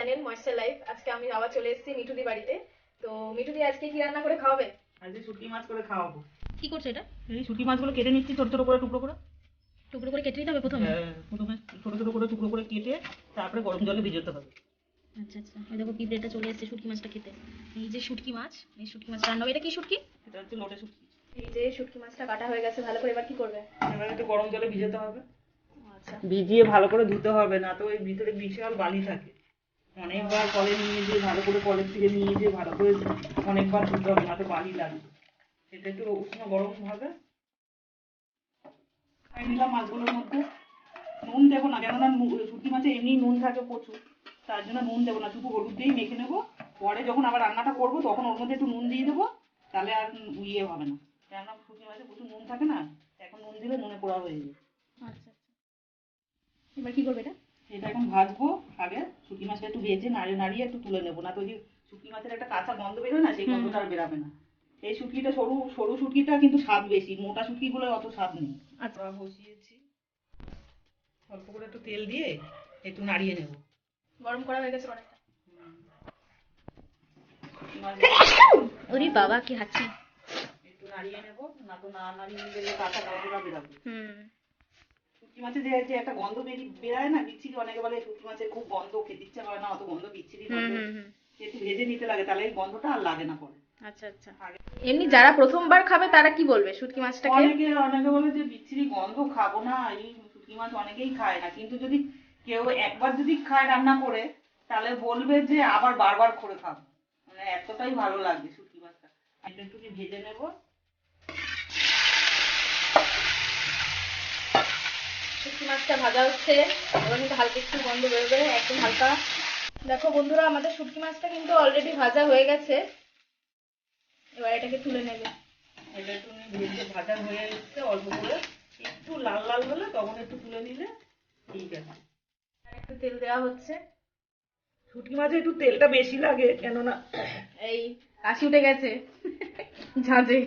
Channel moisture life আজকে আমি আবার চলে এসেছি মিঠুদি বাড়িতে। তো মিঠুদি আজকে কি রান্না করে খাওয়াবে? আজকে শুটকি মাছ করে খাওয়াবো। কি করছ এটা? এই শুটকি মাছগুলো কেটে নিচ্ছি ছোট ছোট করে টুকরো করে। টুকরো করে কেটে নিতে হবে প্রথমে? হ্যাঁ, প্রথমে ছোট ছোট করে টুকরো করে কেটে তারপরে গরম জলে ভিজাতে হবে। আচ্ছা আচ্ছা। এই দেখো পিঁপড়েটা চলে এসেছে শুটকি মাছটা খেতে। এই যে শুটকি মাছ এই শুটকি মাছ রান্না হবে। এটা কি শুটকি? এটা হচ্ছে লোটে শুটকি। এই যে শুটকি মাছটা কাটা হয়ে গেছে ভালো করে এবার কি করবে? এবার একটু গরম জলে ভিজাতে হবে। আচ্ছা। ভিজিয়ে ভালো করে ধুতে হবে না তো এর ভিতরে বিশাল বালি থাকে। অনেকবার কলে নিয়ে যেয়ে ভালো করে কলের থেকে নিয়ে যেয়ে ভালো করে অনেকবার ধুতে হবে, না তো বালি লাগবে সেটা একটু উষ্ণ গরম হবে। খাই নিলাম মাছগুলোর মধ্যে। নুন দেবো না, কেননা শুটকি মাছে এমনি নুন থাকে প্রচুর। তার জন্য নুন দেবো না, শুধু হলুদ দিয়েই মেখে নেব। পরে যখন আবার রান্নাটা করব, তখন ওর মধ্যে একটু নুন দিয়ে দেবো, তাহলে আর ইয়ে হবে না। কেননা শুটকি মাছে প্রচুর নুন থাকে না, এখন নুন দিলে নুনে পোড়া হয়ে যাবে আচ্ছা। এবার কি করবে এটা? এটা এখন ভাজবো আগে শুটকি মাছটা একটু ভেজে নাড়িয়ে নাড়িয়ে একটু তুলে নেব। না তো ওই যে শুটকি মাছের একটা কাঁচা গন্ধ বেরোয় না সেই গন্ধটা আর বেরাবে না। এই শুটকিটা সরু সরু শুটকিটা কিন্তু স্বাদ বেশি মোটা শুটকিগুলো অত স্বাদ নেই। আচ্ছা বসিয়েছি। অল্প করে একটু তেল দিয়ে একটু নাড়িয়ে নেব। গরম করা হয়ে গেছে অনেকটা। ওরে বাবা কি হাঁচি একটু নাড়িয়ে নেব না তো না নাড়িয়ে নিলে কাঁচা গন্ধটা বেরাবে। হুম। মাছের যে যে একটা গন্ধ বেরিয়ে বেরায় না বিচ্ছিরি অনেকে বলে শুটকি মাছের খুব গন্ধ খেতে ইচ্ছা করে না অত গন্ধ বিচ্ছিরি গন্ধ একটু ভেজে নিতে লাগে তাহলে এই গন্ধটা আর লাগে না পরে। আচ্ছা আচ্ছা। এমনি যারা প্রথমবার খাবে তারা কি বলবে শুটকি মাছটাকে? অনেকে অনেকে বলে যে বিচ্ছিরি গন্ধ খাব না এই শুটকি মাছ অনেকেই খায় না। কিন্তু যদি কেউ একবার যদি খায় রান্না করে তাহলে বলবে যে আবার বারবার করে খাব। মানে এতটাই ভালো লাগবে শুটকি মাছটা। একটু ভেজে নেব। শুটকি মাছটা ভাজা হচ্ছে। এবার কিন্তু হালকা একটু গন্ধ বেরোবে একদম হালকা। দেখো বন্ধুরা আমাদের শুটকি মাছটা কিন্তু অলরেডি ভাজা হয়ে গেছে। এবার এটাকে তুলে নেবে। এটা একটু ভেজে ভাজা হয়ে এসছে অল্প করে। একটু লাল লাল হলে তখন একটু তুলে নিলে ঠিক আছে। আর একটু তেল দেওয়া হচ্ছে। শুটকি মাছে একটু তেলটা বেশি লাগে কেননা এই কাশি উঠে গেছে। ঝাঁঝে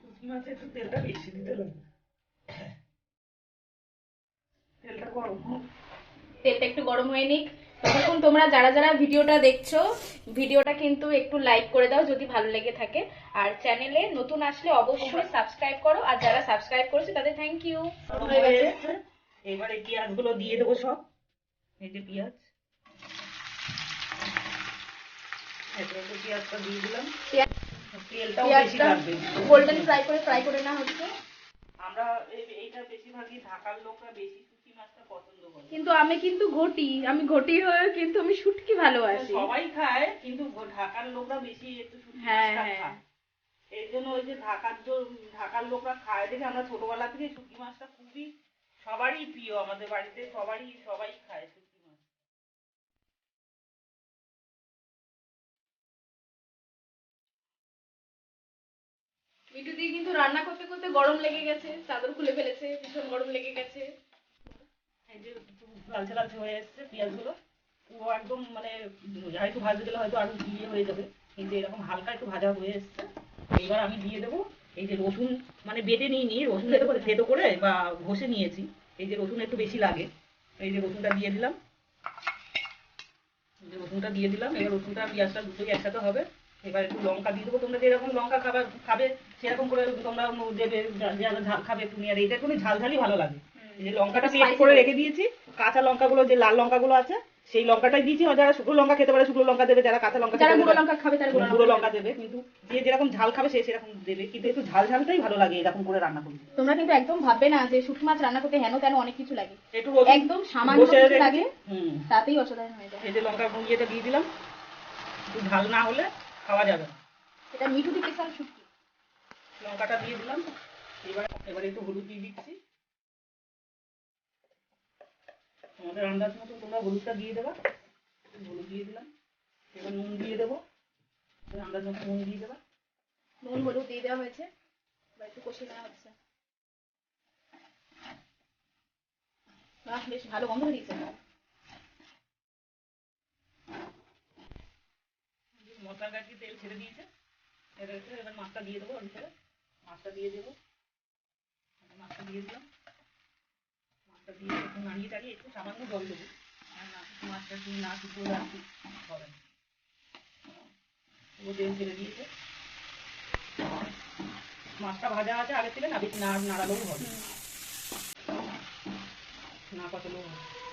শুটকি মাছে একটু তেলটা বেশি দিতে লাগে তেলটা গরম হোক। তেলটা একটু গরম হয়ে নিক। ততক্ষণ তোমরা যারা যারা ভিডিওটা দেখছ ভিডিওটা কিন্তু একটু লাইক করে দাও যদি ভালো লেগে থাকে। আর চ্যানেলে নতুন আসলে অবশ্যই সাবস্ক্রাইব করো। আর যারা সাবস্ক্রাইব করেছে তাদের থ্যাংক ইউ। এবার এই পেঁয়াজগুলো দিয়ে দেবো সব। এই যে পেঁয়াজ পেঁয়াজটা দিয়ে দিলাম। তেলটাও বেশি লাগবে গোল্ডেন ফ্রাই করে ফ্রাই করে না হচ্ছে। আমরা এই- বেশিরভাগই ঢাকার লোকরা বেশি শুটকি মাছটা পছন্দ করে। কিন্তু আমি কিন্তু ঘটি আমি ঘটি হয়ে কিন্তু আমি শুটকি ভালোবাসি। সবাই খায় কিন্তু ঢাকার লোকরা বেশি একটু শুটকি হ্যাঁ, মাছটা হ্যাঁ। খায়। এই জন্য ওই যে ঢাকার ঢাকার লোকরা খায় দেখে আমরা ছোটবেলা থেকে শুটকি মাছটা খুবই সবারই প্রিয় আমাদের বাড়িতে সবারই সবাই খায় মিঠু দিয়ে কিন্তু রান্না করতে করতে গরম লেগে গেছে, চাদর খুলে ফেলেছে, ভীষণ গরম লেগে গেছে। এই যে লালচে লালচে হয়ে এসছে পেঁয়াজগুলো পুরো একদম মানে একটু ভাজতে দিলে হয়তো আরও ইয়ে হয়ে যাবে। কিন্তু এরকম হালকা একটু ভাজা হয়ে এসছে, এইবার আমি দিয়ে দেবো এই যে রসুন মানে বেটে নিয়ে নিয়ে রসুন থেতো করে থেতো করে বা ঘষে নিয়েছি। এই যে রসুন একটু বেশি লাগে, এই যে রসুনটা দিয়ে দিলাম। রসুনটা দিয়ে দিলাম, এবার রসুনটা পেঁয়াজটা দুটোই একসাথে হবে। এবার একটু লঙ্কা দিয়ে দেবো। তোমরা যেরকম লঙ্কা খাবে খাবে সেরকম করে তোমরা দেবে যারা ঝাল খাবে তুমি আর এইটা একটু ঝাল ঝালই ভালো লাগে। যে লঙ্কাটা পেস্ট করে রেখে দিয়েছি। কাঁচা লঙ্কাগুলো যে লাল লঙ্কাগুলো আছে সেই লঙ্কাটাই দিয়েছি। যারা শুকনো লঙ্কা খেতে পারে শুকনো লঙ্কা দেবে যারা কাঁচা লঙ্কা যারা গুঁড়ো লঙ্কা খাবে তারা গুঁড়ো লঙ্কা দেবে। কিন্তু যে যেরকম ঝাল খাবে সে সেরকম দেবে। কিন্তু একটু ঝাল ঝালটাই ভালো লাগে এরকম করে রান্না করলে তোমরা কিন্তু একদম ভাববে না যে শুটকি মাছ রান্না করতে হেন তেন অনেক কিছু লাগে। একটু একদম সামান্য কিছু লাগে তাতেই অসাধারণ হয়ে যায়। এই যে লঙ্কা ইয়েটা দিয়ে দিলাম। একটু ঝাল না হলে খাওয়া যাবে না। এটা মিঠু দিয়ে স্পেশাল শুটকি। লঙ্কাটা দিয়ে দিলাম এবার এবার একটু হলুদ দিয়ে দিচ্ছি। তোমাদের আন্দাজ মতো তোমরা হলুদটা দিয়ে দেবা। হলুদ দিয়ে দিলাম। এবার নুন দিয়ে দেবো। আন্দাজ মতো নুন দিয়ে দেবা। নুন হলুদ দিয়ে দেওয়া হয়েছে। এবার একটু কষিয়ে নেওয়া হচ্ছে। বাহ বেশ ভালো গন্ধ বেরিয়েছে। মশলা গাছি তেল ছেড়ে দিয়েছে। এবার এবার মাছটা দিয়ে দেবো ওর মাছটা দিয়ে দেবো। মাছটা দিয়ে দিলাম। মাছটা দিয়ে একটু নাড়িয়ে টাড়িয়ে একটু সামান্য জল দেবো। মাছটা একটু না শুকিয়ে রাখছি হবে ও তেল ছেড়ে দিয়েছে। মাছটা ভাজা আছে আগে থেকে না নাড়ালেও হবে। না কষালেও হবে।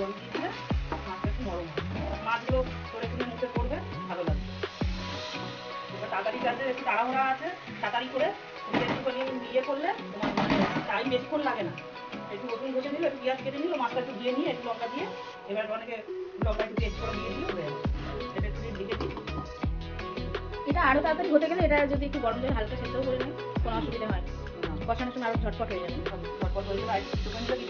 জল দিয়ে দিলে মাছটা নরম মাছগুলো ধরে তুলে মুখে পড়বে ভালো লাগবে তাড়াতাড়ি যাতে একটু আছে তাড়াতাড়ি করে করলে টাইম বেশিক্ষণ লাগে না একটু কেটে মাছটা একটু দিয়ে নিয়ে একটু দিয়ে এবার অনেকে একটু করে দিয়ে এটা একটু ঢেকে দিই এটা আরও তাড়াতাড়ি হতে গেলে এটা যদি একটু গরম জলে হালকা সেদ্ধ করে নিই, কোনো অসুবিধা হয়। কষানোর সময় আরও ঝটপট হয়ে যাবে ঝটপট হয়ে যাবে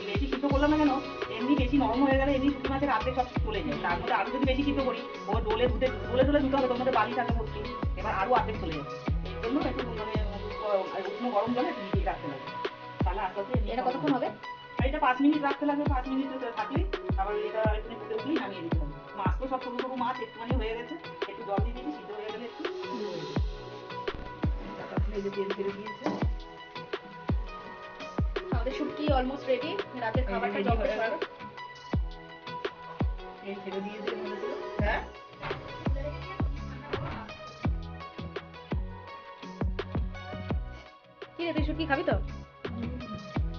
বেশি করলাম না কেন এমনি বেশি নরম হয়ে গেলে এমনি শুকনো মাছের আর্ধেক সব চলে যায়। তার মধ্যে আরও যদি বেশি সিদ্ধ করি ও ডোলে ধুতে ডোলে ডোলে ধুতে হবে তোর মধ্যে বালি থাকে ভর্তি। এবার আরও আর্ধেক চলে যাবে এই জন্য একটু মানে উষ্ণ গরম জলে একটু মিশিয়ে রাখতে লাগে। তাহলে আস্তে আস্তে এটা কতক্ষণ হবে? এটা পাঁচ মিনিট রাখতে লাগবে পাঁচ মিনিট থাকলেই। আবার এটা একটু ফুটে উঠলেই নামিয়ে দিতে হবে। মাছ তো সব ছোটো ছোটো মাছ একটুখানি হয়ে গেছে। একটু জল দিয়ে দিয়েছি সিদ্ধ হয়ে গেলে একটু। এই যে তেল ছেড়ে দিয়েছে। আমাদের শুটকি অলমোস্ট রেডি রাতের খাবারটা জল হয়ে। তেল ছেড়ে দিয়েছে বলেছিল হ্যাঁ? কি রে তুই শুটকি খাবি তো?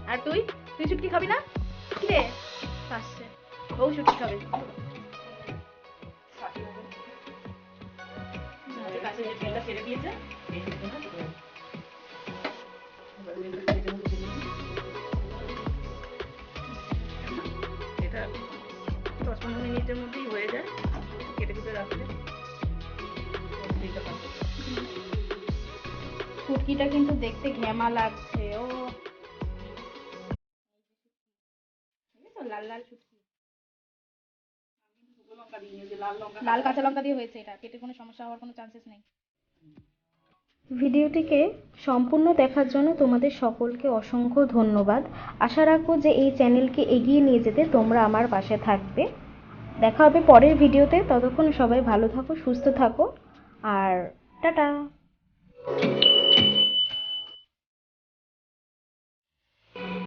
আর তুই? তুই শুটকি খাবি না? কি রে? আসছে ও শুটকি খাবে। কাছে যে ছেড়ে দিয়েছে। মিনিটের মধ্যেই হয়ে যায়। কেটে কেটে রাখলে শুটকিটা কিন্তু দেখতে ঘেমা লাগছে ও। লাল কাঁচা লঙ্কা দিয়ে হয়েছে এটা পেটে কোনো সমস্যা হওয়ার কোনো চান্সেস নেই। ভিডিওটিকে সম্পূর্ণ দেখার জন্য তোমাদের সকলকে অসংখ্য ধন্যবাদ। আশা রাখব যে এই চ্যানেলকে এগিয়ে নিয়ে যেতে তোমরা আমার পাশে থাকবে। দেখা হবে পরের ভিডিওতে। ততক্ষণ সবাই ভালো থাকো সুস্থ থাকো আর টাটা।